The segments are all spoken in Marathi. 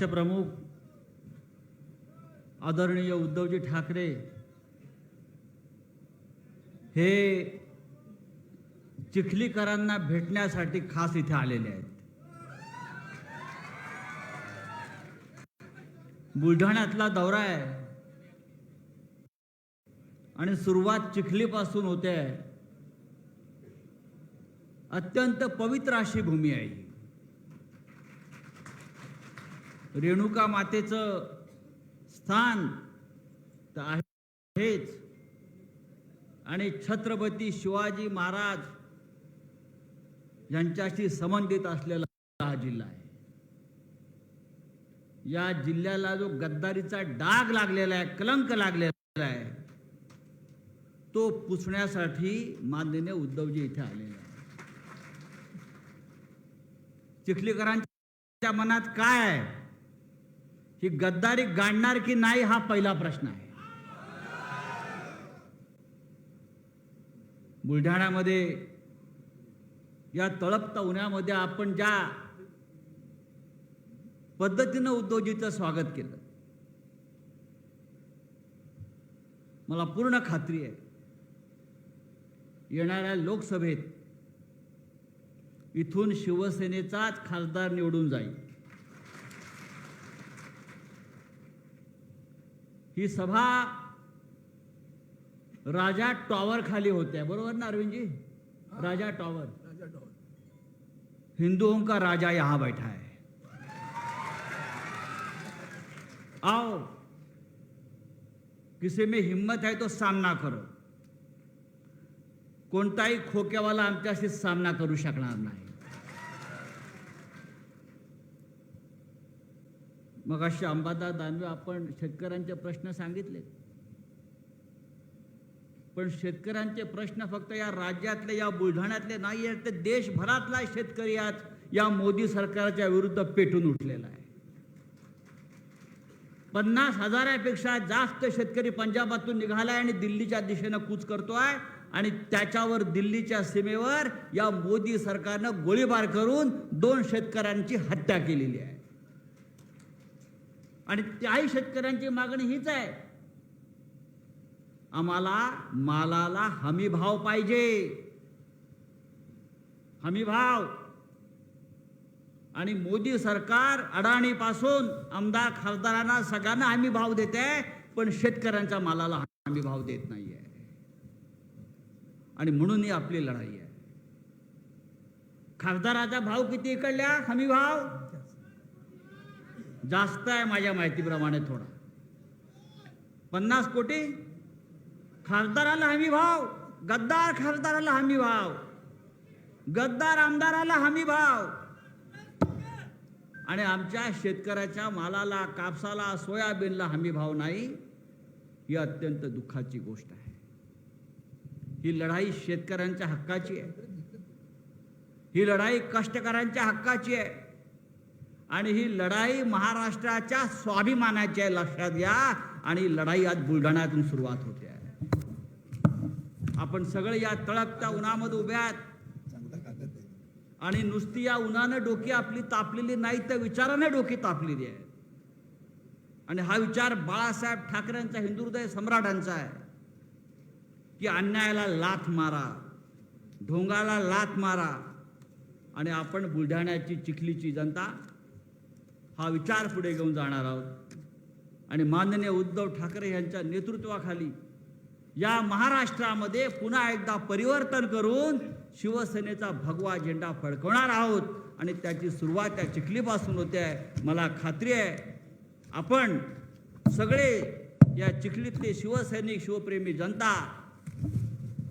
पक्षप्रमुख आदरणीय उद्धवजी ठाकरे हे चिखलीकरांना भेटण्यासाठी खास इथे आलेले आहेत. बुलढाण्यातला दौरा आहे. आणि सुरुवात चिखलीपासून होते. अत्यंत पवित्र अशी भूमी आहे ही. रेणुका मातेचं स्थान तर आहेच आणि छत्रपती शिवाजी महाराज यांच्याशी संबंधित असलेला हा जिल्हा आहे. या जिल्ह्याला जो गद्दारीचा डाग लागलेला आहे कलंक लागलेला आहे तो पुसण्यासाठी माननीय उद्धवजी इथे आलेले आहे चिखलीकरांच्या मनात काय आहे? ही गद्दारी गाडणार की नाही हा पहिला प्रश्न आहे. बुलढाण्यामध्ये या तळपता उन्हामध्ये आपण ज्या पद्धतीनं उद्योजीचं स्वागत केलं मला पूर्ण खात्री आहे येणाऱ्या लोकसभेत इथून शिवसेनेचाच खासदार निवडून जाईल. ही सभा राजा टॉवर खाली होत्या. बरोबर ना अरविंदजी? राजा टॉवर. हिंदुओं का राजा यहां बैठा है. आओ. किसी में हिम्मत है तो सामना करो. कोणताही खोक्यावाला आमच्याशी सामना करू शकणार नाही. मग असे अंबादास दानवे आपण शेतकऱ्यांचे प्रश्न सांगितले. पण शेतकऱ्यांचे प्रश्न फक्त या राज्यातले या बुलढाण्यातले नाही आहेत तर देशभरातला शेतकरी आज या मोदी सरकारच्या विरुद्ध पेटून उठलेला आहे. पन्नास हजारापेक्षा जास्त शेतकरी पंजाबातून निघालाय आणि दिल्लीच्या दिशेनं कूच करतो आहे आणि त्याच्यावर दिल्लीच्या सीमेवर या मोदी सरकारनं गोळीबार करून दोन शेतकऱ्यांची हत्या केलेली आहे. आणि त्याही शेतकऱ्यांची मागणी हीच आहे. आम्हाला मालाला हमी भाव पाहिजे. हमी भाव. आणि मोदी सरकार अडाणीपासून आमदार खासदारांना सगळ्यांना हमी भाव देते पण शेतकऱ्यांच्या मालाला हमी भाव देत आहे आणि म्हणून ही आपली लढाई आहे. खासदाराचा भाव किती इकडल्या हमी भाव? जास्त आहे माझ्या माहितीप्रमाणे थोडा. पन्नास कोटी? खासदाराला हमी भाव. गद्दार खासदाराला हमी भाव. गद्दार आमदाराला हमी भाव. आणि आमच्या शेतकऱ्याच्या मालाला कापसाला सोयाबीनला हमी भाव नाही ही अत्यंत दुःखाची गोष्ट आहे. ही लढाई शेतकऱ्यांच्या हक्काची आहे. ही लढाई कष्टकऱ्यांच्या हक्काची आहे. आणि ही लढाई महाराष्ट्राच्या स्वाभिमानाची आहे लक्षात घ्या आणि लढाई आज बुलढाण्यातून सुरुवात होते. आहे आपण सगळे या तळकत्या उन्हामध्ये उभ्या आहेत. आणि नुसती या उन्हानं डोकी आपली तापलेली नाही तर विचाराने डोकी तापलेली आहे. आणि हा विचार बाळासाहेब ठाकरेंचा हिंदुहृदय सम्राटांचा आहे. की अन्यायाला लाथ मारा ढोंगाला लाथ मारा आणि आपण बुलढाण्याची चिखलीची जनता हा विचार पुढे घेऊन जाणार आहोत. आणि माननीय उद्धव ठाकरे यांच्या नेतृत्वाखाली या महाराष्ट्रामध्ये पुन्हा एकदा परिवर्तन करून शिवसेनेचा भगवा झेंडा फडकवणार आहोत. आणि त्याची सुरुवात त्या चिखलीपासून होते आहे. मला खात्री आहे. आपण सगळे या चिखलीतले शिवसैनिक शिवप्रेमी जनता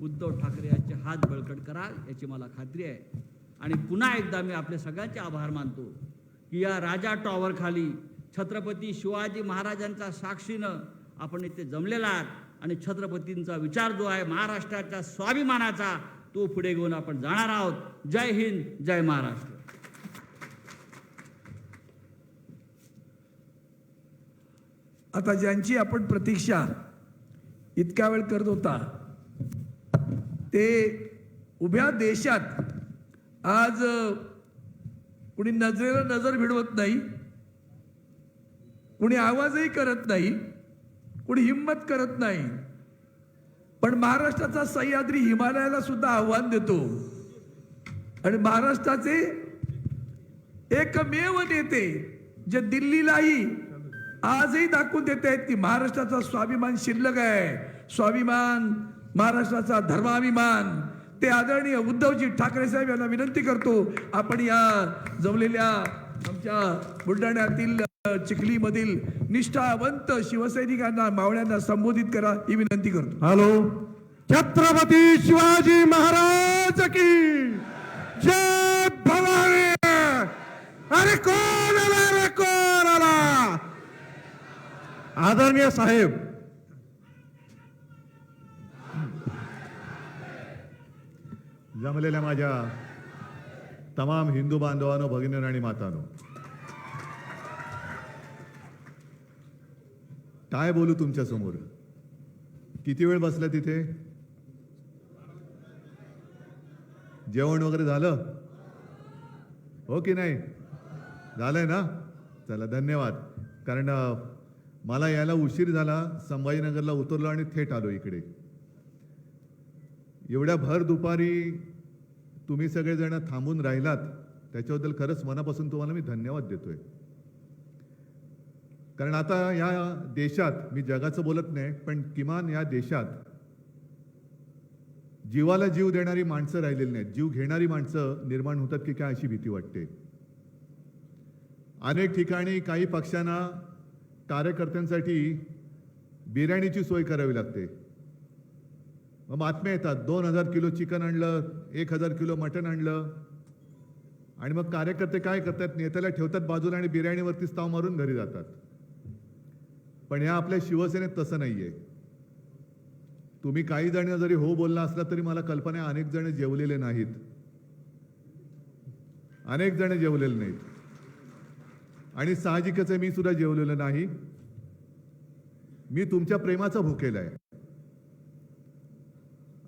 उद्धव ठाकरे यांचे हात बळकट कराल याची मला खात्री आहे. आणि पुन्हा एकदा मी आपले सगळ्यांचे आभार मानतो. की या राजा टॉवर खाली छत्रपती शिवाजी महाराजांच्या साक्षीनं आपण इथे जमलेला आहात. आणि छत्रपतींचा विचार जो आहे महाराष्ट्राच्या स्वाभिमानाचा तो पुढे घेऊन आपण जाणार आहोत. जय हिंद जय महाराष्ट्र. आता ज्यांची आपण प्रतीक्षा इतक्या वेळ करत होता ते उभ्या देशात आज कुणी नजरेला नजर भिडवत नाही कुणी आवाजही करत नाही कुणी हिंमत करत नाही. पण महाराष्ट्राचा सह्याद्री हिमालयाला सुद्धा आव्हान देतो. आणि महाराष्ट्राचे एकमेव नेते जे दिल्लीलाही आजही दाखवून देत आहेत की महाराष्ट्राचा स्वाभिमान शिल्लक आहे. स्वाभिमान महाराष्ट्राचा धर्माभिमान. ते आदरणीय उद्धवजी ठाकरे साहेब यांना विनंती करतो आपण या जमलेल्या आमच्या बुलढाण्यातील चिखलीमधील निष्ठावंत शिवसैनिकांना मावळ्यांना संबोधित करा ही विनंती करतो. हॅलो. छत्रपती शिवाजी महाराज की जय भवानी. अरे कोण आला अरे कोण आला? आदरणीय साहेब जमलेल्या माझ्या तमाम हिंदू बांधवांनो भगिनींनो आणि मातानो. काय बोलू तुमच्यासमोर? किती वेळ बसला तिथे जेवण वगैरे झालं? हो की नाही? झालंय ना? चला धन्यवाद. कारण मला यायला उशीर झाला संभाजीनगरला उतरलो आणि थेट आलो इकडे. एवढ्या भर दुपारी तुम्ही सगळेजण थांबून राहिलात त्याच्याबद्दल खरंच मनापासून तुम्हाला मी धन्यवाद देतोय. कारण आता या देशात मी जगाचं बोलत नाही पण किमान या देशात जीवाला जीव देणारी माणसं राहिलेली नाहीत. जीव घेणारी माणसं निर्माण होतात की काय अशी भीती वाटते. अनेक ठिकाणी काही पक्षांना कार्यकर्त्यांसाठी बिर्याणीची सोय करावी लागते. मग बातम्या येतात. दोन हजार किलो चिकन आणलं एक हजार किलो मटण आणलं. आणि मग कार्यकर्ते काय करतात? नेत्याला ठेवतात बाजूला आणि बिर्याणीवरती स्ताव मारून घरी जातात. पण या आपल्या शिवसेनेत तसं नाही आहे तुम्ही काही जण जरी हो बोलला असला तरी मला कल्पना आहे अनेक जण जेवलेले नाहीत. अनेक जण जेवलेले नाहीत. आणि साहजिकच आहे मी सुद्धा जेवलेलं नाही. मी तुमच्या प्रेमाचा भुकेला आहे.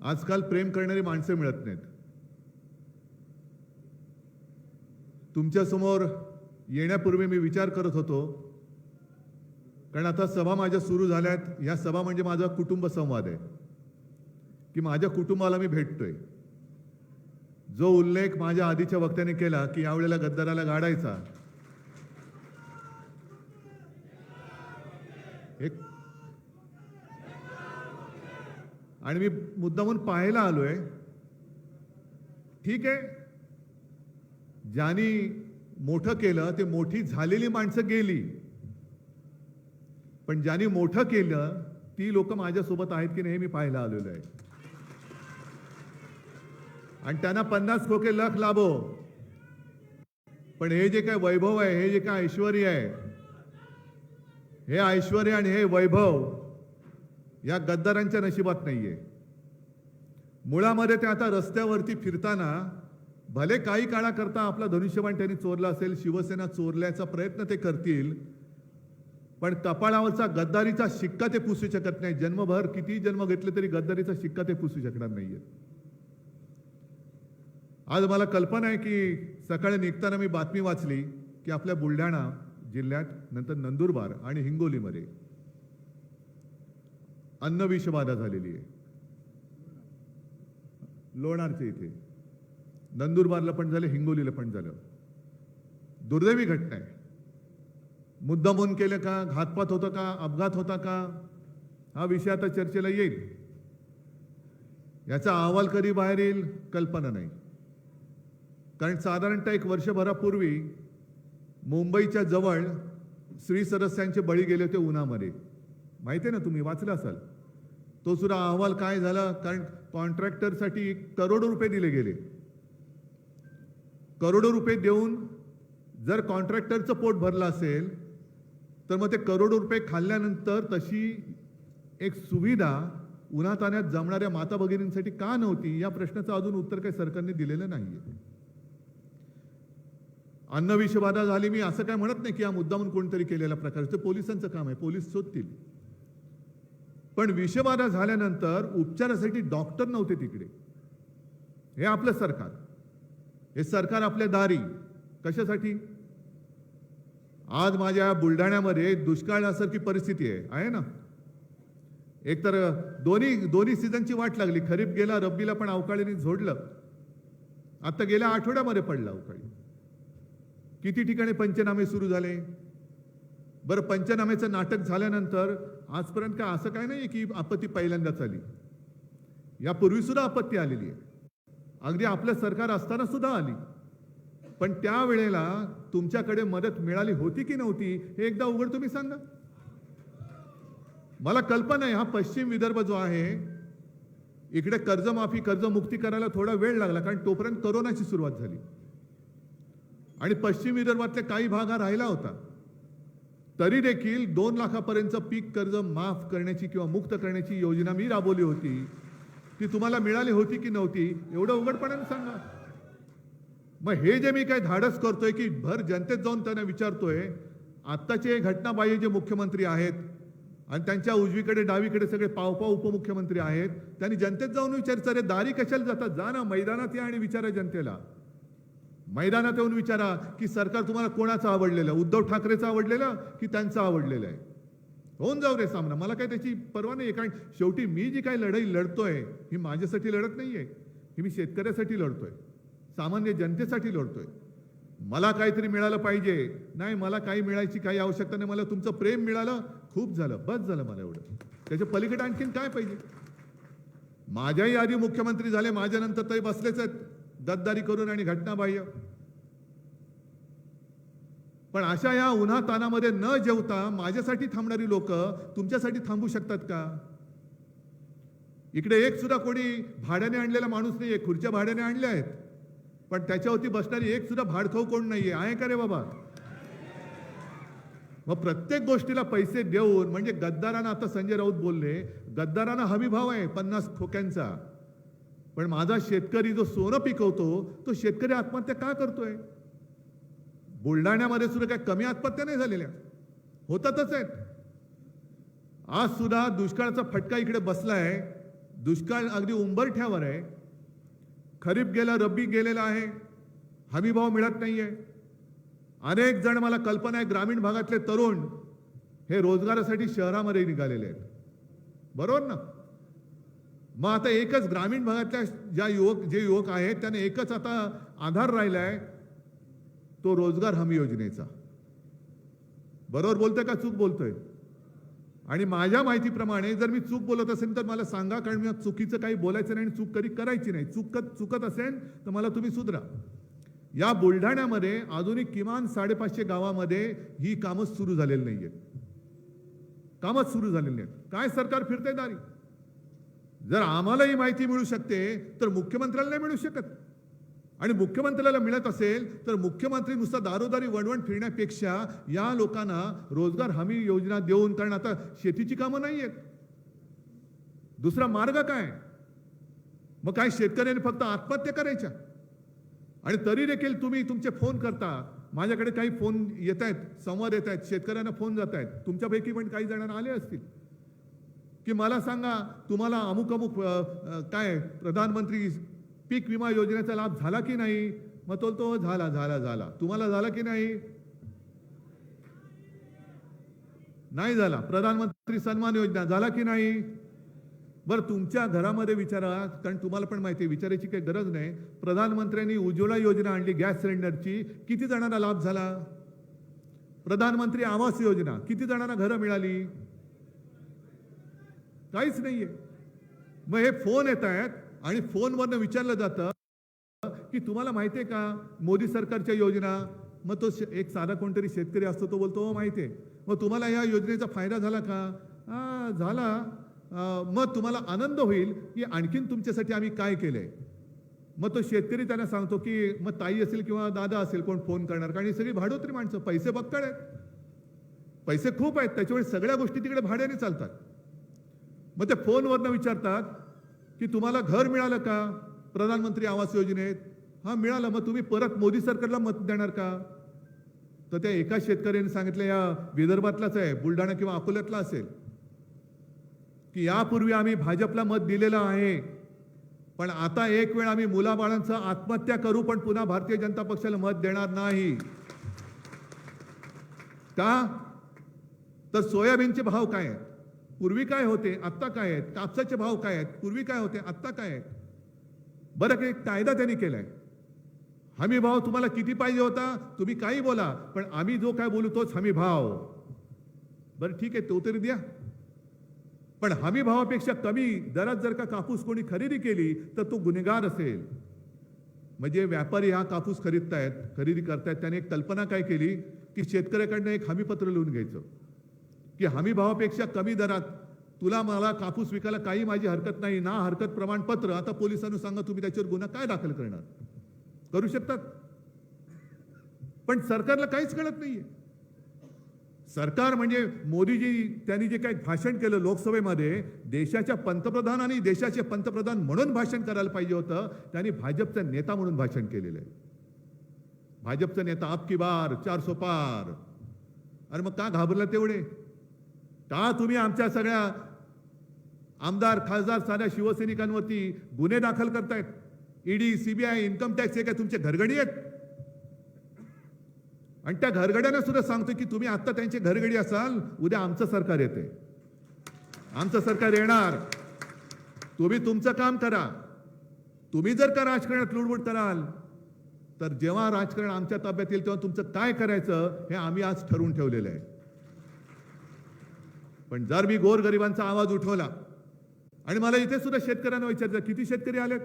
आजकाल प्रेम करणारी माणसं मिळत नाहीत. तुमच्यासमोर येण्यापूर्वी मी विचार करत होतो कारण आता सभा माझ्या सुरू झाल्यात ह्या सभा म्हणजे माझा कुटुंब संवाद आहे. की माझ्या कुटुंबाला मी भेटतोय. जो उल्लेख माझ्या आधीच्या वक्त्याने केला की यावेळेला गद्दाराला गाडायचा. एक आणि मी मुद्दामून पाहायला आलोय. ठीक आहे. ज्यांनी मोठं केलं ते मोठी झालेली माणसं गेली. पण ज्यांनी मोठं केलं ती लोक माझ्यासोबत आहेत की नाही हे मी पाहायला आलेलो आहे. आणि त्यांना पन्नास खोके लख लाभो. पण हे जे काय वैभव आहे हे जे काय ऐश्वर आहे हे ऐश्वर आणि हे वैभव या गद्दारांच्या नशिबात नाही आहे मुळामध्ये ते आता रस्त्यावरती फिरताना भले काही काळाकरता आपला धनुष्यबाण त्यांनी चोरला असेल शिवसेना चोरल्याचा प्रयत्न ते करतील पण कपाळावरचा गद्दारीचा शिक्का ते पुसू शकत नाही. जन्मभर किती जन्म घेतले तरी गद्दारीचा शिक्का ते पुसू शकणार नाहीये. आज मला कल्पना आहे की सकाळी निघताना मी बातमी वाचली की आपल्या बुलढाणा जिल्ह्यात नंतर नंदुरबार आणि हिंगोलीमध्ये अन्न विषबाधा झालेली आहे. लोणारचे इथे. नंदुरबारला पण झालं हिंगोलीला पण झालं. दुर्दैवी घटना आहे. मुद्दामून केलं का? घातपात होतं का? अपघात होता का? हा विषय आता चर्चेला येईल. याचा अहवाल कधी बाहेर येईल? कल्पना नाही. कारण साधारणतः एक वर्षभरापूर्वी मुंबईच्या जवळ श्री सदस्यांचे बळी गेले होते उन्हामध्ये. माहिती आहे ना तुम्ही? वाचलं असाल? तो सुद्धा अहवाल काय झाला? कारण कॉन्ट्रॅक्टरसाठी करोडो रुपये दिले गेले. करोडो रुपये देऊन जर कॉन्ट्रॅक्टरचं पोट भरलं असेल तर मग ते करोडो रुपये खाल्ल्यानंतर तशी एक सुविधा उन्हातान्यात जमणाऱ्या माता भगिनींसाठी का नव्हती? या प्रश्नाचं अजून उत्तर काही सरकारने दिलेलं नाहीये. अन्न विषबाधा झाली. मी असं काय म्हणत नाही की हा मुद्दामून कोणतरी केलेला प्रकार. ते पोलिसांचं काम आहे. पोलीस शोधतील. पण विषबाधा झाल्यानंतर उपचारासाठी डॉक्टर नव्हते तिकडे. हे आपलं सरकार. हे सरकार आपल्या दारी. कशासाठी? आज माझ्या बुलढाण्यामध्ये दुष्काळासारखी परिस्थिती आहे. आहे ना? एकतर दोन्ही दोन्ही सीझनची वाट लागली. खरीप गेला रब्बीला पण अवकाळीने झोडलं. आता गेल्या आठवड्यामध्ये पडलं अवकाळी. किती ठिकाणी पंचनामे सुरू झाले? बरं पंचनामेचं नाटक झाल्यानंतर आजपर्यंत काय असं काय नाही की आपत्ती पहिल्यांदाच आली? यापूर्वी सुद्धा आपत्ती आलेली आहे. अगदी आपलं सरकार असताना सुद्धा आली. पण त्यावेळेला तुमच्याकडे मदत मिळाली होती की नव्हती हे एकदा उघड तुम्ही सांगा. मला कल्पना आहे हा पश्चिम विदर्भ जो आहे इकडे कर्जमाफी कर्जमुक्ती करायला थोडा वेळ लागला कारण तोपर्यंत करोनाची सुरुवात झाली. आणि पश्चिम विदर्भातले काही भाग हा राहिला होता. तरी देखील दोन लाखापर्यंत पीक कर्ज माफ करण्याची किंवा मुक्त करण्याची योजना मी राबवली होती. ती तुम्हाला मिळाली होती की नव्हती एवढं उघडपणाने सांगा. मग हे जे मी काय धाडस करतोय की भर जनतेत जाऊन त्यांना विचारतोय आत्ताचे घटनाबाह्य जे मुख्यमंत्री आहेत आणि त्यांच्या उजवीकडे डावीकडे सगळे पावपाव उपमुख्यमंत्री आहेत त्यांनी जनतेत जाऊन विचारचं अरे दारी कशाला जातात? जा ना मैदानात या आणि विचारा जनतेला. मैदानात येऊन विचारा की सरकार तुम्हाला कोणाचं आवडलेलं? उद्धव ठाकरेचं आवडलेलं की त्यांचं आवडलेलं आहे? होऊन जाऊ रे सामना. मला काही त्याची पर्वा नाही कारण शेवटी मी जी काही लढाई लढतोय ही माझ्यासाठी लढत नाहीये. ही मी शेतकऱ्यासाठी लढतोय. सामान्य जनतेसाठी लढतोय. मला काहीतरी मिळालं पाहिजे. नाही मला काही मिळायची काही आवश्यकता नाही. मला तुमचं प्रेम मिळालं. खूप झालं. बस झालं मला एवढं. त्याच्या पलीकडे आणखीन काय पाहिजे? माझ्याही आधी मुख्यमंत्री झाले. माझ्यानंतर तरी बसलेच आहेत. दद्दारी करून आणि घटनाबाह्य. पण अशा या उन्हा तानामध्ये न जेवता माझ्यासाठी थांबणारी लोक तुमच्यासाठी थांबू शकतात का? इकडे एक सुद्धा कोणी भाड्याने आणलेला माणूस नाहीये खुर्च्या भाड्याने आणल्या आहेत. पण त्याच्यावरती बसणारी एक सुद्धा भाडखाऊ कोण नाहीये? आहे का रे बाबा? मग प्रत्येक गोष्टीला पैसे देऊन म्हणजे गद्दारांना आता संजय राऊत बोलले गद्दारांना हमी भाव आहे पन्नास खोक्यांचा. पण माझा शेतकरी जो सोनं पिकवतो तो शेतकरी आत्महत्या का करतोय? बुलढाण्यामध्ये सुद्धा काय कमी आत्महत्या नाही झालेल्या. होतातच आहेत. आज सुद्धा दुष्काळाचा फटका इकडे बसला आहे दुष्काळ अगदी उंबरठ्यावर आहे. खरीप गेला रब्बी गेलेला आहे. हमीभाव मिळत मिळत नाहीये. अनेक जण मला कल्पना आहे ग्रामीण भागातले तरुण हे रोजगारासाठी शहरामध्ये निघालेले आहेत. बरोबर ना? मग आता एकच ग्रामीण भागातल्या ज्या युवक जे युवक आहेत त्याने एकच आता आधार राहिला आहे तो रोजगार हमी योजनेचा. बरोबर बोलतोय का? चूक बोलतोय. आणि माझ्या माहितीप्रमाणे जर मी चूक बोलत असेल तर मला सांगा कारण मी चुकीचं काही बोलायचं नाही आणि चूक कधी करायची नाही. चुकत चुकत असेल तर मला तुम्ही सुधरा. या बुलढाण्यामध्ये अजूनही किमान साडेपाचशे गावामध्ये ही कामं सुरू झालेली नाही आहेत कामच सुरू झालेली नाहीत काय सरकार फिरते दारी? जर आम्हाला ही माहिती मिळू शकते तर मुख्यमंत्र्याला नाही मिळू शकत. आणि मुख्यमंत्र्याला मिळत असेल तर मुख्यमंत्री नुसता दारोदारी वणवण फिरण्यापेक्षा या लोकांना रोजगार हमी योजना देऊन कारण आता शेतीची कामं नाही आहेत. दुसरा मार्ग काय? मग काय शेतकऱ्यांनी फक्त आत्महत्या करायच्या. आणि तरी देखील तुम्ही तुमचे फोन करता. माझ्याकडे काही फोन येत आहेत संवाद येत आहेत शेतकऱ्यांना फोन जात आहेत. तुमच्यापैकी पण काही जणांना आले असतील. की मला सांगा तुम्हाला अमुक अमुक काय प्रधानमंत्री पीक विमा योजनेचा लाभ झाला की नाही? मग तो तो झाला झाला झाला. तुम्हाला झाला की नाही? नाही झाला. प्रधानमंत्री सन्मान योजना झाला की नाही? बरं तुमच्या घरामध्ये विचारा कारण तुम्हाला पण माहिती आहे विचारायची काही गरज नाही. प्रधानमंत्र्यांनी उज्ज्वला योजना आणली गॅस सिलेंडरची. किती जणांना लाभ झाला? प्रधानमंत्री आवास योजना किती जणांना घरं मिळाली? काहीच नाहीये. मग हे फोन येत आहेत आणि फोनवरनं विचारलं जातं की तुम्हाला माहिती आहे का मोदी सरकारच्या योजना? मग तो एक साधा कोणतरी शेतकरी असतो तो बोलतो "हो, माहिती आहे. मग तुम्हाला या योजनेचा फायदा झाला का? झाला. मग तुम्हाला आनंद होईल की आणखीन तुमच्यासाठी आम्ही काय केलंय? मग तो शेतकरी त्यांना सांगतो की मग ताई असेल किंवा दादा असेल कोण फोन करणार? कारण ही सगळी भाडोत्री माणसं पैसे बक्कड आहेत. पैसे खूप आहेत त्याच्यामुळे सगळ्या गोष्टी तिकडे भाड्याने चालतात. मग ते फोनवरनं विचारतात की तुम्हाला घर मिळालं का? प्रधानमंत्री आवास योजनेत. हा मिळालं मग तुम्ही परत मोदी सरकारला मत देणार का? तर त्या एका शेतकऱ्याने सांगितलं या विदर्भातलाच आहे बुलढाणा किंवा अकोल्यातला असेल. की यापूर्वी आम्ही भाजपला मत दिलेलं आहे पण आता एक वेळ आम्ही मुलाबाळांचं आत्महत्या करू पण पुन्हा भारतीय जनता पक्षाला मत देणार नाही. का? तर सोयाबीनचे भाव काय आहेत? पूर्वी काय होते आत्ता काय आहेत? कापसाचे भाव काय आहेत? पूर्वी काय होते आत्ता काय आहेत? बरं काही कायदा त्यांनी केलाय. हमी भाव तुम्हाला किती पाहिजे होता? तुम्ही काही बोला पण आम्ही जो काय बोलू तोच हमी भाव. बरं ठीक आहे तो तरी द्या. पण हमी भावापेक्षा कमी दरात जर का कापूस कोणी खरेदी केली तर तो गुन्हेगार असेल. म्हणजे व्यापारी हा कापूस खरीदतायत खरेदी करतायत त्याने एक कल्पना काय केली की शेतकऱ्याकडनं एक हमीपत्र लिहून घ्यायचं. की हमी भावापेक्षा कमी दरात तुला मला कापूस विकायला काही माझी हरकत नाही ना हरकत प्रमाणपत्र. आता पोलिसांनी सांगा तुम्ही त्याच्यावर गुन्हा काय दाखल करणार? करू शकतात. पण सरकारला काहीच कळत नाहीये. सरकार म्हणजे मोदीजी त्यांनी जे काही भाषण केलं लोकसभेमध्ये देशाच्या पंतप्रधान आणि देशाचे पंतप्रधान म्हणून भाषण करायला पाहिजे होतं त्यांनी भाजपचा नेता म्हणून भाषण केलेलं आहे. भाजपचा नेता आपकी बार चार सो पार. अरे मग का घाबरला तेवढे? का तुम्ही आमच्या सगळ्या आमदार खासदार साऱ्या शिवसैनिकांवरती गुन्हे दाखल करतायत? ईडी सीबीआय इन्कम टॅक्स हे काय तुमचे घरगडी आहेत? आणि त्या घरगड्यांना सुद्धा सांगतो की तुम्ही आत्ता त्यांचे घरगडी असाल उद्या आमचं सरकार येते आमचं सरकार येणार. तुम्ही तुमचं काम करा. तुम्ही जर का राजकारणात लुडबुड कराल तर जेव्हा राजकारण आमच्या ताब्यात येईल तेव्हा तुमचं काय करायचं हे आम्ही आज ठरवून ठेवलेलं आहे. पण जर मी गोरगरिबांचा आवाज उठवला आणि मला इथे सुद्धा शेतकऱ्यांना विचारलं किती शेतकरी आलेत?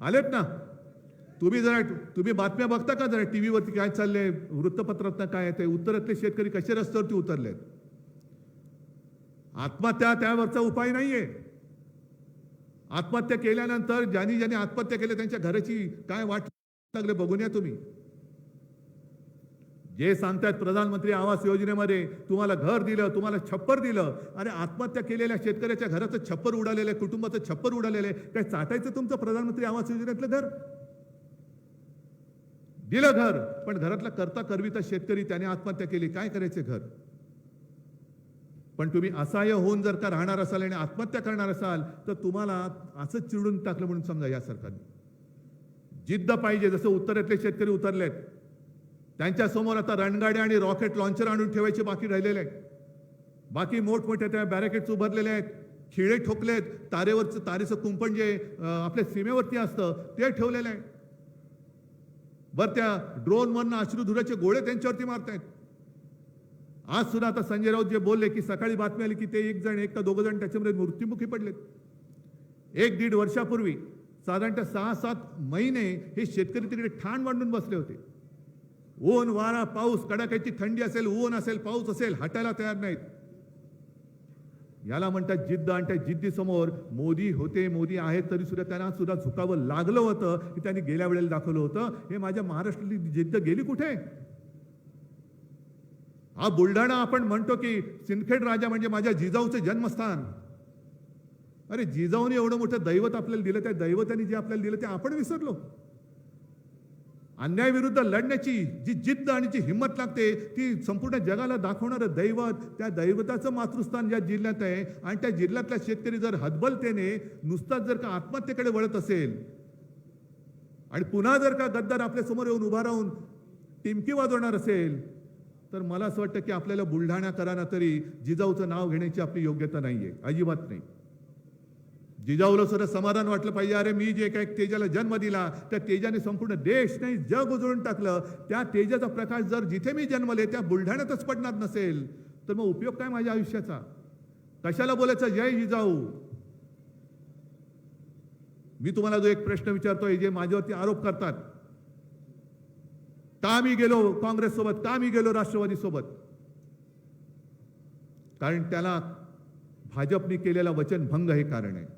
आलेत ना? तुम्ही जरा तुम्ही बातम्या बघता का जरा? टी व्हीवरती काय चाललंय? वृत्तपत्रात काय आहे ते? उत्तरातले शेतकरी कसे रस्त्यावरती उतरलेत? आत्महत्या त्यावरचा उपाय नाहीये. आत्महत्या केल्यानंतर ज्यांनी ज्यांनी आत्महत्या केल्या त्यांच्या घराची काय वाट लागले बघून या तुम्ही. जे सांगतायत प्रधानमंत्री आवास योजनेमध्ये तुम्हाला घर दिलं तुम्हाला छप्पर दिलं अरे आत्महत्या केलेल्या शेतकऱ्याच्या घराचं छप्पर उडालेलं आहे कुटुंबाचं छप्पर उडालेलं आहे काय चाटायचं तुमचं प्रधानमंत्री आवास योजनेतलं घर? दिलं घर पण घरातला करता करविता शेतकरी त्याने आत्महत्या केली काय करायचे घर? पण तुम्ही असहाय्य होऊन जर का राहणार असाल आणि आत्महत्या करणार असाल तर तुम्हाला असंच चिडून टाकलं म्हणून समजा या सरकारने. जिद्द पाहिजे जसं उत्तरेतले शेतकरी उतरलेत. त्यांच्यासमोर आता रणगाड्या आणि रॉकेट लॉन्चर आणून ठेवायचे बाकी राहिलेले आहेत. बाकी मोठमोठ्या त्या बॅरेकेट्स उभारलेले आहेत. खिळे ठोकलेत तारेवरचं तारेचं कुंपण जे आपल्या सीमेवरती असतं ते ठेवलेलं आहे बरं त्या ड्रोनवरनं अश्रुधुराचे गोळे त्यांच्यावरती मारतायत. आज सुद्धा आता संजय राऊत जे बोलले की सकाळी बातमी आली की ते एक जण एक का दोघं जण त्याच्यामध्ये मृत्युमुखी पडलेत. एक दीड वर्षापूर्वी साधारणतः सहा सात महिने हे शेतकरी तिकडे ठाण मांडून बसले होते. ऊन वारा पाऊस कडाक्याची थंडी असेल ऊन असेल पाऊस असेल हटायला तयार नाहीत. याला म्हणतात जिद्द आणि त्या जिद्दीसमोर मोदी होते मोदी आहेत तरी सुद्धा त्यांना सुद्धा झुकावं लागलं होतं की त्यांनी गेल्या वेळेला दाखवलं होतं. हे माझ्या महाराष्ट्रातली जिद्द गेली कुठे? हा बुलढाणा आपण म्हणतो की सिंदखेड राजा म्हणजे माझ्या जिजाऊचं जन्मस्थान. अरे जिजाऊने एवढं मोठं दैवत आपल्याला दिलं त्या दैवताने जे आपल्याला दिलं ते आपण विसरलो. अन्यायाविरुद्ध लढण्याची जी जिद्द आणि जी हिंमत लागते ती संपूर्ण जगाला दाखवणारं दैवत त्या दैवताचं मातृस्थान ज्या जिल्ह्यात आहे आणि त्या जिल्ह्यातला शेतकरी जर हतबलतेने नुसताच जर का आत्महत्येकडे वळत असेल आणि पुन्हा जर का गद्दार आपल्यासमोर येऊन उभा राहून टिमकी वाजवणार असेल तर मला असं वाटतं की आपल्याला बुलढाणा कराना तरी जिजाऊचं नाव घेण्याची आपली योग्यता नाही आहे अजिबात नाही. जिजाऊला सुद्धा समाधान वाटलं पाहिजे. अरे मी जे काही तेजाला जन्म दिला त्या तेजाने संपूर्ण देश नाही जग उजळून टाकलं. त्या तेजाचा प्रकाश जर जिथे मी जन्मले त्या बुलढाण्यातच पडणार नसेल. तर मग उपयोग काय माझ्या आयुष्याचा? कशाला बोलायचं? जय जिजाऊ. मी तुम्हाला जो एक प्रश्न विचारतोय जे माझ्यावरती आरोप करतात. का मी गेलो काँग्रेस सोबत? का मी गेलो राष्ट्रवादी सोबत? कारण त्याला भाजपने केलेला वचनभंग हे कारण आहे.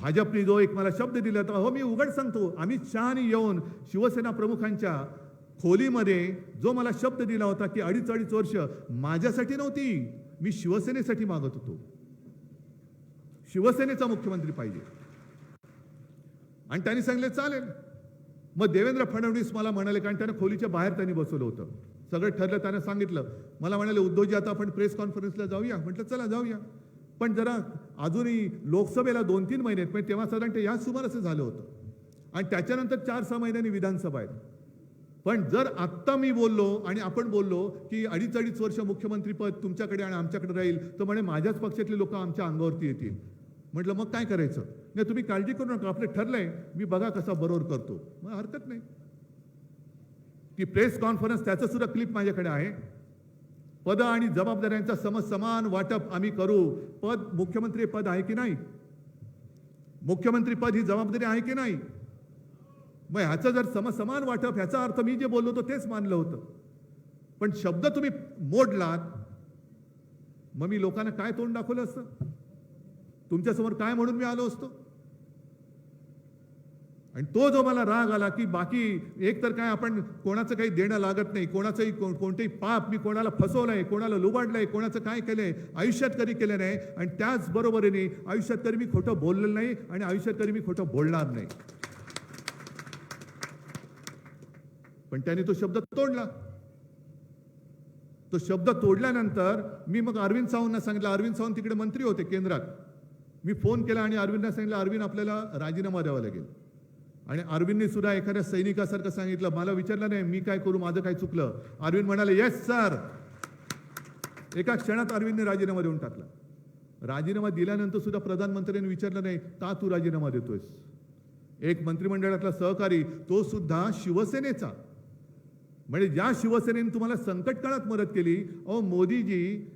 भाजपने जो एक मला शब्द दिला होता हो मी उघड सांगतो अमित शहानी येऊन शिवसेना प्रमुखांच्या खोलीमध्ये जो मला शब्द दिला होता की अडीच अडीच वर्ष माझ्यासाठी नव्हती मी शिवसेनेसाठी मागत होतो. शिवसेनेचा मुख्यमंत्री पाहिजे. आणि त्यांनी सांगले चालेल. मग देवेंद्र फडणवीस मला म्हणाले कारण त्याने खोलीच्या बाहेर त्यांनी बसवलं होतं. सगळं ठरलं त्याने सांगितलं. मला म्हणाले उद्धवजी आता आपण प्रेस कॉन्फरन्सला जाऊया. म्हटलं चला जाऊया. पण जरा अजूनही लोकसभेला दोन तीन महिने आहेत म्हणजे तेव्हा साधारण ते याच सुमारास झालं होतं. आणि त्याच्यानंतर चार सहा महिन्यांनी विधानसभा आहेत. पण जर आत्ता मी बोललो आणि आपण बोललो की अडीच अडीच वर्ष मुख्यमंत्रीपद तुमच्याकडे आणि आमच्याकडे राहील तर म्हणे माझ्याच पक्षातले लोक आमच्या अंगावरती येतील. म्हटलं मग काय करायचं? नाही तुम्ही काळजी करू नका. आपलं ठरलंय मी बघा कसा बरोबर करतो. मग हरकत नाही. ती प्रेस कॉन्फरन्स त्याचं सुद्धा क्लिप माझ्याकडे आहे. पद आणि जबाबदाऱ्यांचा सम समान वाटप आम्ही करू. पद मुख्यमंत्री पद आहे की नाही? मुख्यमंत्री पद ही जबाबदारी आहे की नाही? मग ह्याचं जर समसमान वाटप ह्याचा अर्थ मी जे बोललो होतो तेच मानलं होतं. पण शब्द तुम्ही मोडलात मग मी लोकांना काय तोंड दाखवलं असतं? तुमच्यासमोर काय म्हणून मी आलो असतो? आणि तो जो मला राग आला की बाकी एक तर काय आपण कोणाचं काही देणं लागत नाही कोणाचंही कोणतेही पाप मी कोणाला फसवलंय कोणाला लुबाडलंय कोणाचं काय केलंय आयुष्यात कधी केलं नाही आणि त्याच बरोबरीने आयुष्यात तरी मी खोटं बोललेलं नाही आणि आयुष्यात तरी मी खोटं बोलणार नाही. पण त्याने तो शब्द तोडला. तो शब्द तोडल्यानंतर मी मग अरविंद सावंतना सांगितलं अरविंद सावंत तिकडे मंत्री होते केंद्रात. मी फोन केला आणि अरविंदना सांगितलं अरविंद आपल्याला राजीनामा द्यावा लागेल. आणि अरविंदने सुद्धा एखाद्या सैनिकासारखं सांगितलं मला विचारलं नाही मी काय करू माझं काय चुकलं? अरविंद म्हणाले येस सर एका क्षणात अरविंदने राजीनामा देऊन टाकला. राजीनामा दिल्यानंतर सुद्धा प्रधानमंत्र्यांनी विचारलं नाही का तू राजीनामा देतोयस? एक मंत्रिमंडळातला सहकारी तो सुद्धा शिवसेनेचा. म्हणजे ज्या शिवसेनेने तुम्हाला संकट काळात मदत केली अहो मोदीजी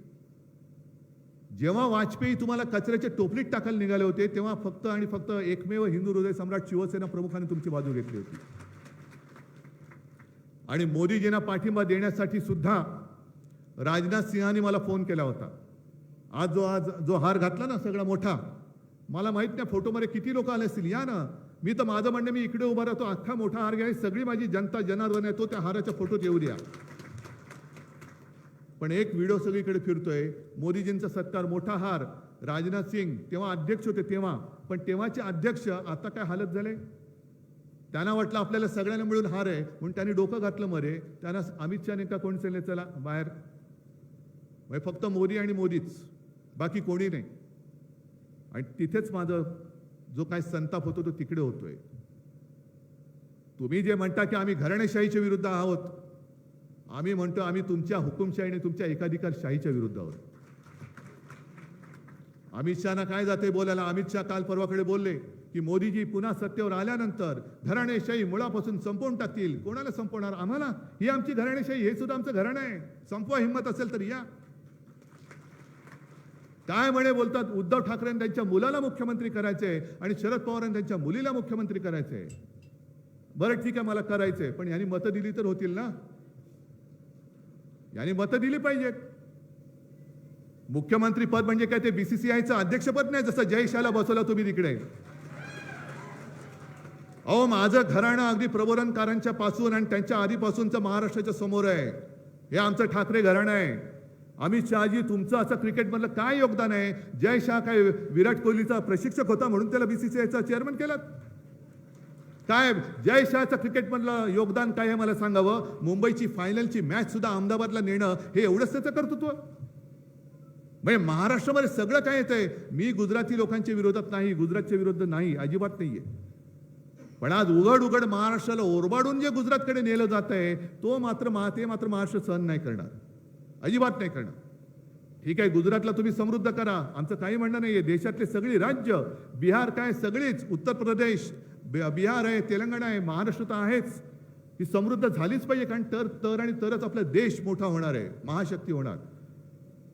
जेव्हा वाजपेयी तुम्हाला कचऱ्याच्या टोपलीत टाकायला निघाले होते तेव्हा फक्त आणि फक्त एकमेव हिंदू हृदय सम्राट शिवसेना प्रमुखाने तुमची बाजू घेतली होती. आणि मोदीजींना पाठिंबा देण्यासाठी सुद्धा राजनाथ सिंहाने मला फोन केला होता. आज जो आज जो हार घातला ना सगळा मोठा मला माहीत नाही फोटोमध्ये किती लोक आले असतील. या ना मी तर माझं म्हणणं मी इकडे उभा राहतो अख्खा मोठा हार घ्या सगळी माझी जनता जनार्दन आहे तो त्या हाराच्या फोटोत येऊ द्या. पण एक व्हिडिओ सगळीकडे फिरतोय. मोदीजींचा सत्कार मोठा हार. राजनाथ सिंग तेव्हा अध्यक्ष होते तेव्हा. पण तेव्हाचे अध्यक्ष आता काय हालत झाले? त्यांना वाटलं आपल्याला सगळ्यांना मिळून हार आहे. म्हणून त्यांनी डोकं घातलं मरे. त्यांना अमित शहाने का कोण चालले चला बाहेर. म्हणजे फक्त मोदी आणि मोदीच. बाकी कोणी नाही. आणि तिथेच माझं जो काय संताप होतो तो तिकडे होतोय. तुम्ही जे म्हणता की आम्ही घराणेशाहीच्या विरुद्ध आहोत आम्ही म्हणतो आम्ही तुमच्या हुकुमशाही आणि तुमच्या एकाधिकारशाहीच्या विरुद्ध आहोत. अमित शहाना काय जाते बोलायला? अमित शहा काल परवाकडे बोलले की मोदीजी पुन्हा सत्तेवर आल्यानंतर घराणेशाही मुळापासून संपवून टाकतील. कोणाला संपवणार? आम्हाला? ही आमची घराणेशाही हे सुद्धा आमचं घराणं आहे. संपवा हिंमत असेल तर या. काय म्हणे बोलतात? उद्धव ठाकरे त्यांच्या मुलाला मुख्यमंत्री करायचे आणि शरद पवारांनी त्यांच्या मुलीला मुख्यमंत्री करायचे बरं ठीक आहे मला करायचंय. पण यांनी मतं दिली तर होतील ना? यांनी मतं दिली पाहिजेत. मुख्यमंत्री पद म्हणजे काय? ते बीसीसीआयचं अध्यक्षपद नाही जसं जयशाला बसवला तुम्ही तिकडे. अहो माझं घराणं अगदी प्रबोधनकारांच्या पासून आणि त्यांच्या आधीपासूनचं महाराष्ट्राच्या समोर आहे. हे आमचं ठाकरे घराणं आहे. अमित शहाजी तुमचं असं क्रिकेटमधलं काय योगदान आहे? जय शाह काय विराट कोहलीचा प्रशिक्षक होता म्हणून त्याला बीसीसीआयचा चेअरमन केलात काय जय शहाचं क्रिकेटमधलं योगदान काय आहे मला सांगावं? मुंबईची फायनलची मॅच सुद्धा अहमदाबादला नेणं हे एवढंच त्याचं कर्तृत्व? म्हणजे महाराष्ट्रामध्ये सगळं काय येतंय? मी गुजराती लोकांच्या विरोधात नाही गुजरातच्या विरुद्ध नाही अजिबात नाहीये. पण आज उघड उघड महाराष्ट्राला ओरबाडून जे गुजरातकडे नेलं जात आहे तो मात्र मा ते मात्र महाराष्ट्र सहन नाही करणार. अजिबात नाही करणार. ठीक आहे गुजरातला तुम्ही समृद्ध करा. आमचं काही म्हणणं नाहीये. देशातले सगळी राज्य बिहार काय सगळीच उत्तर प्रदेश बिहार आहे तेलंगणा आहे महाराष्ट्र तर आहेच. ही समृद्ध झालीच पाहिजे कारण तर तर आणि तरच आपला देश मोठा होणार आहे महाशक्ती होणार.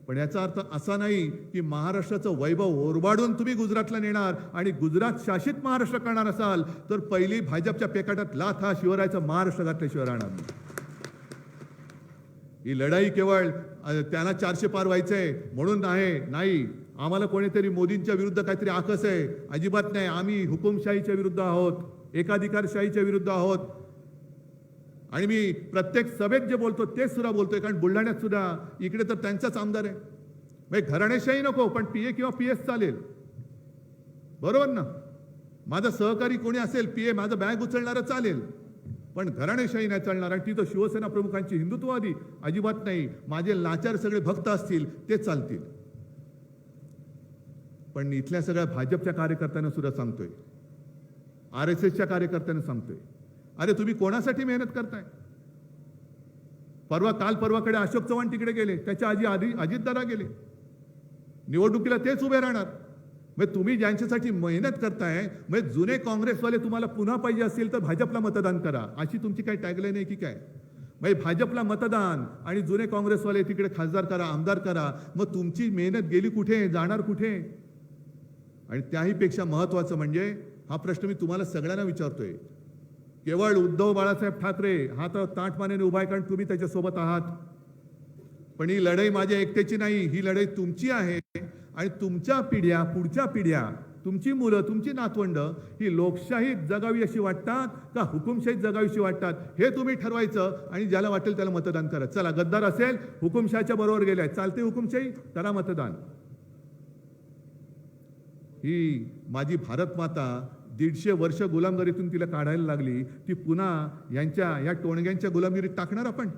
पण याचा अर्थ असा नाही की महाराष्ट्राचं वैभव ओरबाडून तुम्ही गुजरातला नेणार आणि गुजरात शासित महाराष्ट्र करणार असाल तर पहिली भाजपच्या पेकाटात लाथ हा शिवरायचा महाराष्ट्र घातल्याशिवाय राहणार ही लढाई केवळ त्याला त्यांना चारशे पार व्हायचंय म्हणून आहे नाही. आम्हाला कोणीतरी मोदींच्या विरुद्ध काहीतरी आकस आहे. अजिबात नाही. आम्ही हुकुमशाहीच्या विरुद्ध आहोत. एकाधिकारशाहीच्या विरुद्ध आहोत. आणि मी प्रत्येक सभेत जे बोलतो तेच सुद्धा बोलतोय. कारण बुलढाण्यात सुद्धा इकडे तर त्यांचाच आमदार आहे. म्हणजे घराणेशाही नको पण पी ए किंवा पी एस चालेल. बरोबर ना? माझा सहकारी कोणी असेल पी ए माझं बॅग उचलणारं चालेल. पण घराणेशाही नाही चालणार. आणि ती तर शिवसेना प्रमुखांची हिंदुत्ववादी. अजिबात नाही. माझे लाचार सगळे भक्त असतील ते चालतील. पण इथल्या सगळ्या भाजपच्या कार्यकर्त्यांना सुद्धा सांगतोय. आर एस एसच्या कार्यकर्त्यांना सांगतोय. अरे तुम्ही कोणासाठी मेहनत करताय? परवा काल परवाकडे अशोक चव्हाण तिकडे गेले. त्याच्या आधी आधी अजितदादा गेले. निवडणुकीला तेच उभे राहणार. मग तुम्ही ज्यांच्यासाठी मेहनत करताय मग जुने काँग्रेसवाले तुम्हाला पुन्हा पाहिजे असेल तर भाजपला मतदान करा. अशी तुमची काही टॅगलाईन आहे की काय? मग भाजपला मतदान आणि जुने काँग्रेसवाले तिकडे खासदार करा आमदार करा. मग तुमची मेहनत गेली कुठे? जाणार कुठे? आणि त्याही पेक्षा महत्वाचं म्हणजे हा प्रश्न मी तुम्हाला सगळ्यांना विचारतोय. केवळ उद्धव बाळासाहेब ठाकरे हा तर ताटमानेने उभा आहे कारण तुम्ही त्याच्यासोबत आहात. पण ही लढाई माझ्या एकट्याची नाही ही लढाई तुमची आहे आणि तुमच्या पिढ्या पुढच्या पिढ्या तुमची मुलं तुमची नातवंड ही लोकशाहीत जगावी अशी वाटतात का हुकुमशाही जगावीशी वाटतात? हे तुम्ही ठरवायचं आणि ज्याला वाटेल त्याला मतदान करा. चला गद्दार असेल हुकुमशाहीच्या बरोबर गेलाय. चालते हुकुमशाही? करा मतदान. ही माझी भारतमाता दीडशे वर्ष गुलामगिरीतून तिला काढायला लागली ती पुन्हा यांच्या या टोणग्यांच्या गुलामगिरीत टाकणार आपण?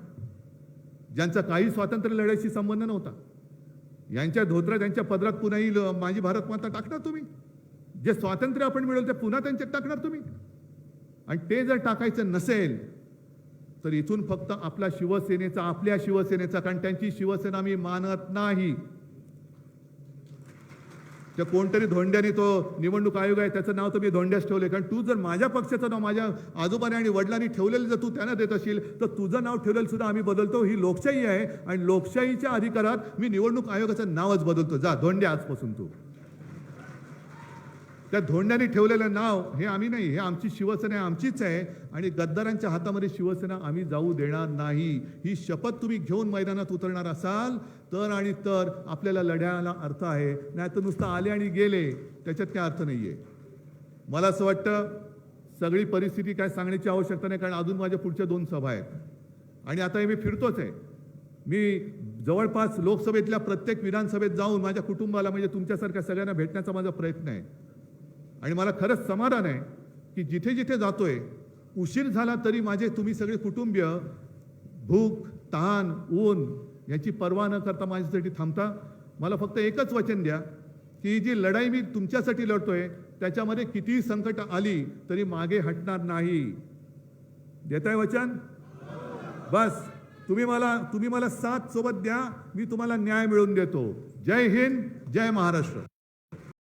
ज्यांचा काही स्वातंत्र्य लढ्याशी संबंध नव्हता. यांच्या धोत्रात यांच्या पदरात पुन्हा येईल माझी भारतमाता टाकणार तुम्ही? जे स्वातंत्र्य आपण मिळवलं ते पुन्हा त्यांच्यात टाकणार तुम्ही? आणि ते जर टाकायचं नसेल तर इथून फक्त आपला शिवसेनेचा आपल्या शिवसेनेचा कारण त्यांची शिवसेना मी मानत नाही. त्या कोणतरी धोंड्याने तो निवडणूक आयोग आहे त्याचं नाव तर मी धोंड्यास ठेवले कारण तू जर माझ्या पक्षाचं नाव माझ्या आजोबाने आणि वडिलांनी ठेवलेलं जर तू त्यांना देत असशील तर तुझं नाव ठेवलेलं सुद्धा आम्ही बदलतो. ही लोकशाही आहे आणि लोकशाहीच्या अधिकारात मी निवडणूक आयोगाचं नावच बदलतो. जा धोंड्या आजपासून तू. त्या धोंड्याने ठेवलेलं नाव हे आम्ही नाही हे आमची शिवसेना आमचीच आहे. आणि गद्दारांच्या हातामध्ये शिवसेना आम्ही जाऊ देणार नाही. ही शपथ तुम्ही घेऊन मैदानात उतरणार असाल तर आणि तर आपल्याला लढ्याला अर्थ आहे. नाही तर नुसतं आले आणि गेले त्याच्यात काय अर्थ नाही आहे मला असं वाटतं सगळी परिस्थिती काय सांगण्याची आवश्यकता नाही कारण अजून माझ्या पुढच्या दोन सभा आहेत. आणि आता हे मी फिरतोच आहे. मी जवळपास लोकसभेतल्या प्रत्येक विधानसभेत जाऊन माझ्या कुटुंबाला म्हणजे तुमच्यासारख्या सगळ्यांना भेटण्याचा माझा प्रयत्न आहे. आणि मला खरंच समाधान आहे की जिथे जिथे जातोय उशीर झाला तरी माझे तुम्ही सगळे कुटुंबीय भूक तहान ऊन याची पर्वा न करता माझ्यासाठी थांबता मला फक्त एकच वचन द्या की जी लढाई मी तुमच्यासाठी लढतोय त्याच्यामध्ये कितीही संकट आली तरी मागे हटणार नाही. देताय वचन? बस. तुम्ही मला तुम्ही मला साथ सोबत द्या मी तुम्हाला न्याय मिळवून देतो. जय हिंद जय महाराष्ट्र.